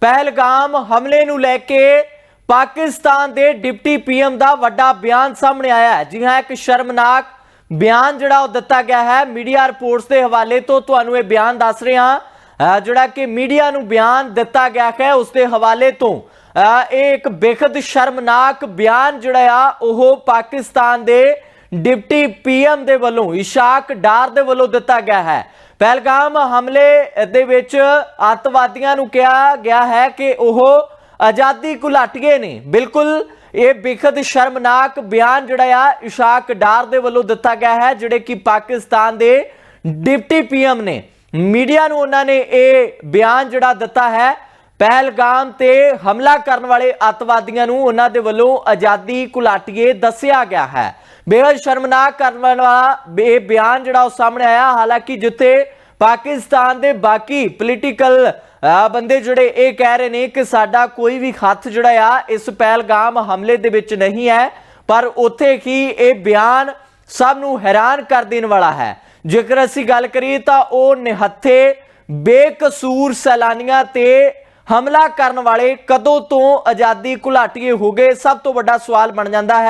ਪਹਿਲਗਾਮ ਹਮਲੇ ਨੂੰ ਲੈ ਕੇ ਪਾਕਿਸਤਾਨ ਦੇ ਡਿਪਟੀ ਪੀਐਮ ਦਾ ਵੱਡਾ ਬਿਆਨ ਸਾਹਮਣੇ ਆਇਆ ਹੈ। ਜੀ ਹਾਂ, ਇੱਕ ਸ਼ਰਮਨਾਕ ਬਿਆਨ ਜਿਹੜਾ ਉਹ ਦਿੱਤਾ ਗਿਆ ਹੈ। ਮੀਡੀਆ ਰਿਪੋਰਟਸ ਦੇ ਹਵਾਲੇ ਤੋਂ ਤੁਹਾਨੂੰ ਇਹ ਬਿਆਨ ਦੱਸ ਰਹੇ ਹਾਂ। ਅਹ ਜਿਹੜਾ ਕਿ ਮੀਡੀਆ ਨੂੰ ਬਿਆਨ ਦਿੱਤਾ ਗਿਆ ਹੈ, ਉਸ ਦੇ ਹਵਾਲੇ ਤੋਂ। ਅਹ ਇਹ ਇੱਕ ਬੇਖਦ ਸ਼ਰਮਨਾਕ ਬਿਆਨ ਜਿਹੜਾ ਆ, ਉਹ ਪਾਕਿਸਤਾਨ ਦੇ ਡਿਪਟੀ ਪੀਐਮ ਦੇ ਵੱਲੋਂ, ਇਸ਼ਾਕ ਡਾਰ ਦੇ ਵੱਲੋਂ ਦਿੱਤਾ ਗਿਆ ਹੈ। ਪਹਿਲਗਾਮ ਹਮਲੇ ਦੇ ਵਿੱਚ ਅੱਤਵਾਦੀਆਂ ਨੂੰ ਕਿਹਾ ਗਿਆ ਹੈ ਕਿ ਉਹ ਆਜ਼ਾਦੀ ਘੁਲਾਟੀਏ ਨੇ। ਬਿਲਕੁਲ ਇਹ ਬਿਖਦ ਸ਼ਰਮਨਾਕ ਬਿਆਨ ਜਿਹੜਾ ਆ, ਇਸ਼ਾਕ ਡਾਰ ਦੇ ਵੱਲੋਂ ਦਿੱਤਾ ਗਿਆ ਹੈ, ਜਿਹੜੇ ਕਿ ਪਾਕਿਸਤਾਨ ਦੇ ਡਿਪਟੀ ਪੀਐਮ ਨੇ। ਮੀਡੀਆ ਨੂੰ ਉਹਨਾਂ ਨੇ ਇਹ ਬਿਆਨ ਜਿਹੜਾ ਦਿੱਤਾ ਹੈ, ਪਹਿਲਗਾਮ ਤੇ ਹਮਲਾ ਕਰਨ ਵਾਲੇ ਅੱਤਵਾਦੀਆਂ ਨੂੰ ਉਹਨਾਂ ਦੇ ਵੱਲੋਂ ਆਜ਼ਾਦੀ ਘੁਲਾਟੀਏ ਦੱਸਿਆ ਗਿਆ ਹੈ। ਬੇਹੱਦ ਸ਼ਰਮਨਾਕ ਕਰਨ ਵਾਲਾ ਇਹ ਬਿਆਨ ਜਿਹੜਾ ਉਹ ਸਾਹਮਣੇ ਆਇਆ। ਹਾਲਾਂਕਿ ਜਿੱਥੇ ਪਾਕਿਸਤਾਨ ਦੇ ਬਾਕੀ ਪੋਲੀਟੀਕਲ ਬੰਦੇ ਜਿਹੜੇ ਇਹ ਕਹਿ ਰਹੇ ਨੇ ਕਿ ਸਾਡਾ ਕੋਈ ਵੀ ਹੱਥ ਜਿਹੜਾ ਆ, ਇਸ ਪਹਿਲਗਾਮ ਹਮਲੇ ਦੇ ਵਿੱਚ ਨਹੀਂ ਹੈ, ਪਰ ਉੱਥੇ ਹੀ ਇਹ ਬਿਆਨ ਸਭ ਨੂੰ ਹੈਰਾਨ ਕਰ ਦੇਣ ਵਾਲਾ ਹੈ। ਜੇਕਰ ਅਸੀਂ ਗੱਲ ਕਰੀਏ ਤਾਂ ਉਹ ਨਿਹੱਥੇ ਬੇਕਸੂਰ ਸੈਲਾਨੀਆਂ ਤੇ ਹਮਲਾ ਕਰਨ ਵਾਲੇ ਕਦੋਂ ਤੋਂ ਆਜ਼ਾਦੀ ਘੁਲਾਟੀਏ ਹੋ ਗਏ, ਸਭ ਤੋਂ ਵੱਡਾ ਸਵਾਲ ਬਣ ਜਾਂਦਾ ਹੈ।